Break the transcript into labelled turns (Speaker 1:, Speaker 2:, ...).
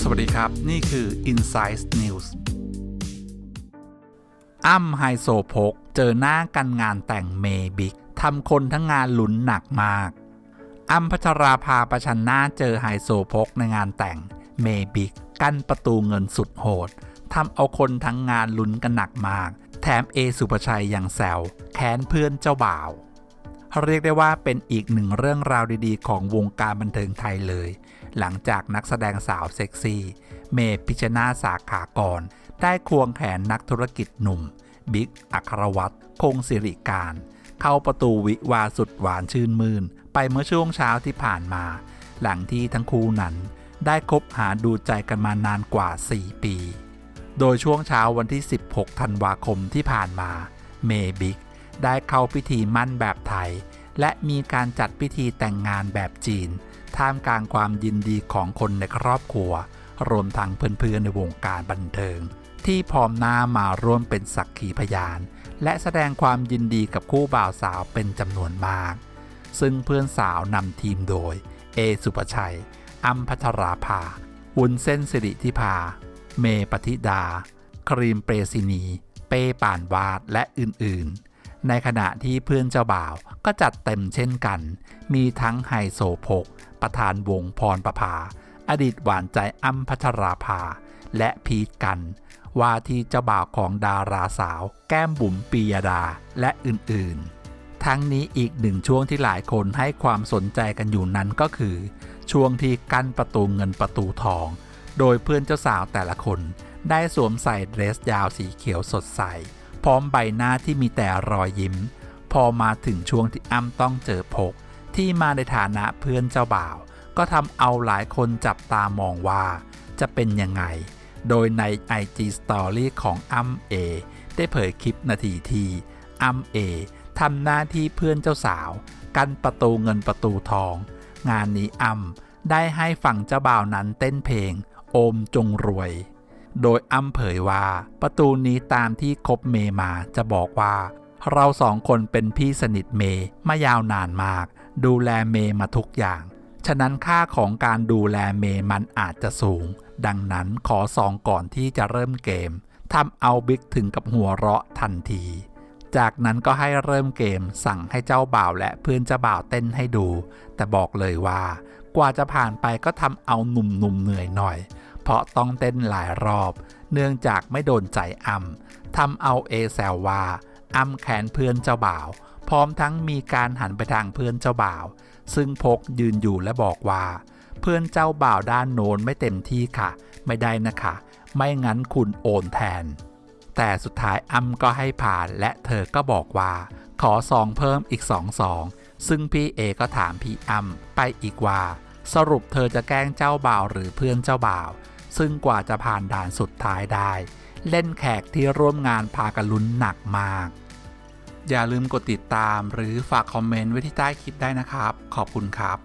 Speaker 1: สวัสดีครับ นี่คือ Insight News อ้ำไฮโซโพก เจอหน้ากันงานแต่งเมบิกทำคนทั้งงานลุนหนักมาก อ้ำพัชราภาประชันหน้าเจอไฮโซโพกในงานแต่งเมบิกกั้นประตูเงินสุดโหดทำเอาคนทั้งงานลุ้นกันหนักมาก แถมเอสุภชัยยังแซวแค้นเพื่อนเจ้าบ่าว เรียกได้ว่าเป็นอีกหนึ่งเรื่องราวดีๆ ของวงการบันเทิงไทยเลย หลังจากนักแสดงสาวเซ็กซี่ เมพิชนาสาขากร ได้ควงแขนนักธุรกิจหนุ่ม บิ๊ก อัครวัตรคงสิริการ เข้าประตูวิวาสุดหวานชื่นมื่น ไปเมื่อช่วงเช้าที่ผ่านมา หลังที่ทั้งคู่นั้นได้คบหาดูใจกันมานานกว่า 4 ปี โดยช่วงเช้าวันที่ 16 ธันวาคมที่ผ่านมา เมบิ๊ก ได้เข้าพิธีมั่นแบบไทย และมีการจัดพิธีแต่งงานแบบจีน ท่ามกลางความยินดีของคนในครอบครัว รวมทั้งเพื่อนๆในวงการบันเทิง ที่พร้อมหน้ามาร่วมเป็นสักขีพยาน และแสดงความยินดีกับคู่บ่าวสาวเป็นจำนวนมาก ซึ่งเพื่อนสาวนำทีมโดย เอสุปชัย อัมพัชราภาวุ้นเส้นสิริทิพาเมปฏิดา ครีมเปรซินี เป้ป่านวาด และอื่น ๆ ในขณะที่เพื่อนเจ้าบ่าวก็จัดเต็มเช่นกัน มีทั้งไฮโซโพก ประธานวงพรประภา อดีตหวานใจอัมพัชราภา และพีทกัน ว่าที่เจ้าบ่าวของดาราสาว แก้มบุ๋มปียดาและอื่นๆ ทั้งนี้อีกหนึ่งช่วงที่หลายคนให้ความสนใจกันอยู่นั้นก็คือ ช่วงที่กั้นประตูเงินประตูทอง โดยเพื่อนเจ้าสาวแต่ละคนได้สวมใส่เดรสยาวสีเขียวสดใส พร้อมใบหน้าที่มีแต่รอยยิ้ม พอมาถึงช่วงที่อ้ำต้องเจอพก ที่มาในฐานะเพื่อนเจ้าบ่าว ก็ทำเอาหลายคนจับตามองว่า จะเป็นยังไง โดยใน IG Story ของอ้ำเอได้เผยคลิปนาทีที่อ้ำเอทำหน้าที่เพื่อนเจ้าสาว กันประตูเงินประตูทอง งานนี้อ้ำได้ให้ฝั่งเจ้าบ่าวนั้นเต้นเพลง โอมจงรวย โดยอ้ำเผยว่า ประตูนี้ตามที่คบเมมาจะบอกว่า เราสองคนเป็นพี่สนิทเมมายาวนานมาก ดูแลเมมาทุกอย่าง ฉะนั้นค่าของการดูแลเมมันอาจจะสูง ดังนั้นขอซองก่อนที่จะเริ่มเกมทำเอาบิ๊กถึงกับหัวเราะทันที จากนั้นก็ให้เริ่มเกมสั่งให้เจ้าบ่าวและเพื่อนเจ้าบ่าวเต้นให้ดู แต่บอกเลยว่า กว่าจะผ่านไปก็ทำเอาหนุ่มๆเหนื่อยหน่อย เพราะต้องเต้นหลายรอบ เนื่องจากไม่โดนใจอ่ำทำเอาเอแซวว่าอ้ำแขนเพื่อนเจ้าบ่าว พร้อมทั้งมีการหันไปทางเพื่อนเจ้าบ่าว ซึ่งพกยืนอยู่และบอกว่า เพื่อนเจ้าบ่าวด้านโน้นไม่เต็มที่ค่ะ ไม่ได้นะคะ ไม่งั้นคุณโอนแทน แต่สุดท้ายอ้ำก็ให้ผ่านและเธอก็บอกว่า ขอซองเพิ่มอีกสองซองซึ่งพี่เอก็ถามพี่อ้ำไปอีกว่า สรุปเธอจะแกล้งเจ้าบ่าวหรือเพื่อนเจ้าบ่าว ซึ่งกว่าจะผ่านด่านสุดท้ายได้ เล่นแขกที่ร่วมงานพากันลุ้นหนักมาก อย่าลืมกดติดตามหรือฝากคอมเมนต์ไว้ที่ใต้คลิปได้นะครับ ขอบคุณครับ